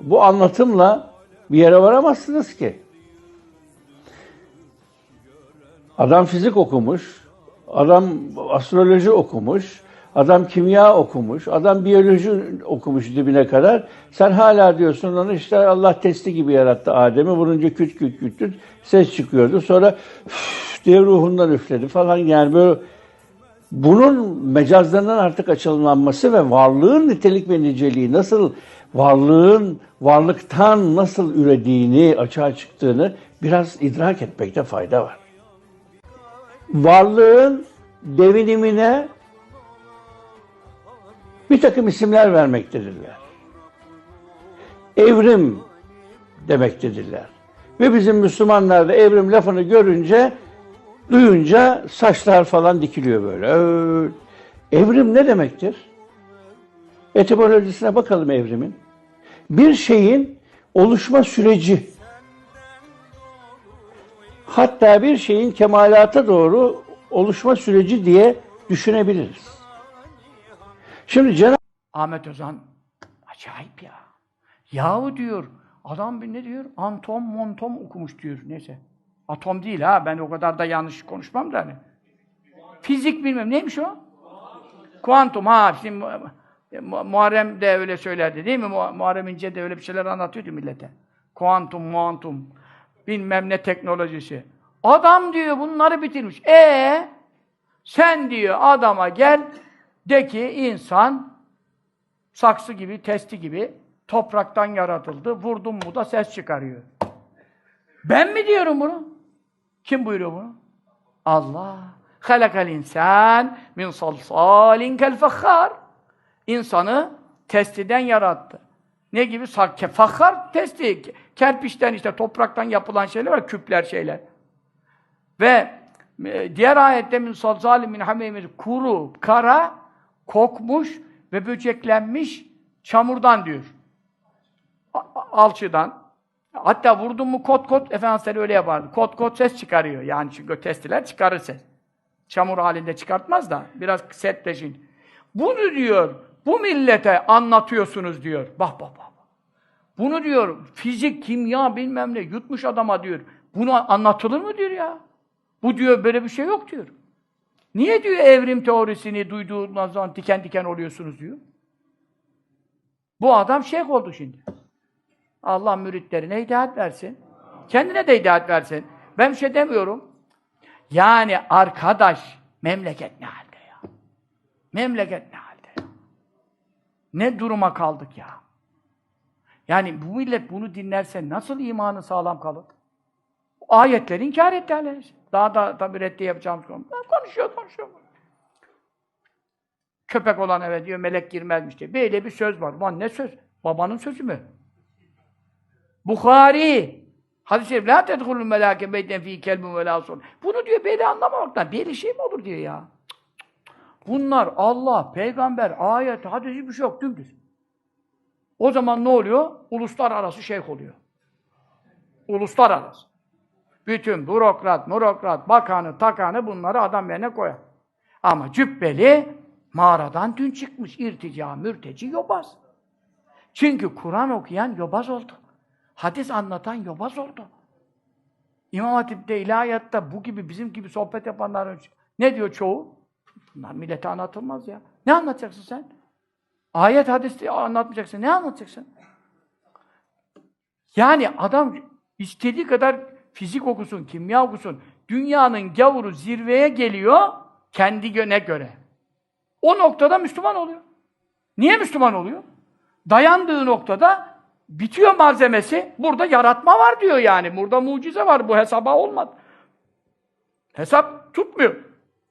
bu anlatımla bir yere varamazsınız ki. Adam fizik okumuş, adam astroloji okumuş, adam kimya okumuş, adam biyoloji okumuş dibine kadar. Sen hala diyorsun onu işte Allah testi gibi yarattı Adem'i. Vurunca küt küt küt küt ses çıkıyordu. Sonra üf diye ruhundan üfledi falan yani böyle bunun mecazlarından artık açılmanması ve varlığın nitelik ve niceliği nasıl varlığın varlıktan nasıl ürediğini, açığa çıktığını biraz idrak etmekte fayda var. Varlığın devinimine bir takım isimler vermektedirler. Evrim demektedirler. Ve bizim Müslümanlar da evrim lafını görünce, duyunca saçlar falan dikiliyor böyle. Öyle. Evrim ne demektir? Etimolojisine bakalım evrimin. Bir şeyin oluşma süreci. Hatta bir şeyin kemalata doğru oluşma süreci diye düşünebiliriz. Şimdi Cenab- Ahmet Özan acayip ya. Yahu diyor adam bir ne diyor? Antom montom okumuş diyor. Neyse. Atom değil ha. Ben o kadar da yanlış konuşmam da hani. Fizik bilmem. Neymiş o? Kuantum ha. Şimdi Muharrem de öyle söylerdi değil mi? Mu- Muharrem İnce de öyle bir şeyler anlatıyordu millete. Kuantum, muantum. Bilmem ne teknolojisi. Adam diyor bunları bitirmiş. E sen diyor adama gel de ki insan saksı gibi, testi gibi topraktan yaratıldı. Vurdum mu da ses çıkarıyor. Ben mi diyorum bunu? Kim buyuruyor bunu? Allah. Halakal insan min salsalin kel fakhar. İnsanı testiden yarattı. Ne gibi? Sak fakhar testi. Kerpiçten işte topraktan yapılan şeyler var, küpler şeyler. Ve e, diğer ayette min salsalin min hamimir kuru, kara, kokmuş ve böceklenmiş çamurdan diyor. Alçıdan. Hatta vurdun mu kot kot, Efendimiz öyle yapardı. Kot kot ses çıkarıyor. Yani çünkü testiler çıkarır ses. Çamur halinde çıkartmaz da biraz sertleşin. Bunu diyor, bu millete anlatıyorsunuz diyor. Bak bak bak. Bunu diyor, fizik, kimya bilmem ne yutmuş adama diyor. Bunu anlatılır mı diyor ya? Bu diyor böyle bir şey yok diyor. Niye diyor evrim teorisini duyduğunuz zaman diken diken oluyorsunuz diyor. Bu adam şeyh oldu şimdi. Allah müritlerine hidayet versin. Kendine de hidayet versin. Ben bir şey demiyorum. Yani arkadaş, memleket ne halde ya? Memleket ne halde? Ne duruma kaldık ya? Yani bu millet bunu dinlerse nasıl imanı sağlam kalır? Ayetleri inkar etti aleyhisselam. Daha da tabi reddi yapacağımız konu. Konuşuyor, konuşuyor. Köpek olan eve diyor melek girmezmiş diye. Böyle bir söz var. Lan ne söz? Babanın sözü mü? Bukhari. Hadis-i şerif. La tedhulul melâke beyten fî kelbun ve lâ sun. Bunu diyor böyle anlamamaktan. Böyle şey mi olur diyor ya. Bunlar Allah, peygamber, ayet, hadis hiçbir şey yok. Dümdüz. O zaman ne oluyor? Uluslararası şeyh oluyor. Uluslararası. Bütün bürokrat, murokrat, bakanı, takanı bunları adam yerine koyar. Ama cübbeli mağaradan dün çıkmış irtica, mürteci, yobaz. Çünkü Kur'an okuyan yobaz oldu. Hadis anlatan yobaz oldu. İmam Hatip'te, ilahiyatta bu gibi, bizim gibi sohbet yapanlar ne diyor çoğu? Bunlar millete anlatılmaz ya. Ne anlatacaksın sen? Ayet, hadis anlatmayacaksın. Ne anlatacaksın? Yani adam istediği kadar fizik okusun, kimya okusun. Dünyanın gavuru zirveye geliyor kendi göne göre. O noktada Müslüman oluyor. Niye Müslüman oluyor? Dayandığı noktada bitiyor malzemesi. Burada yaratma var diyor yani. Burada mucize var. Bu hesaba olmadı. Hesap tutmuyor.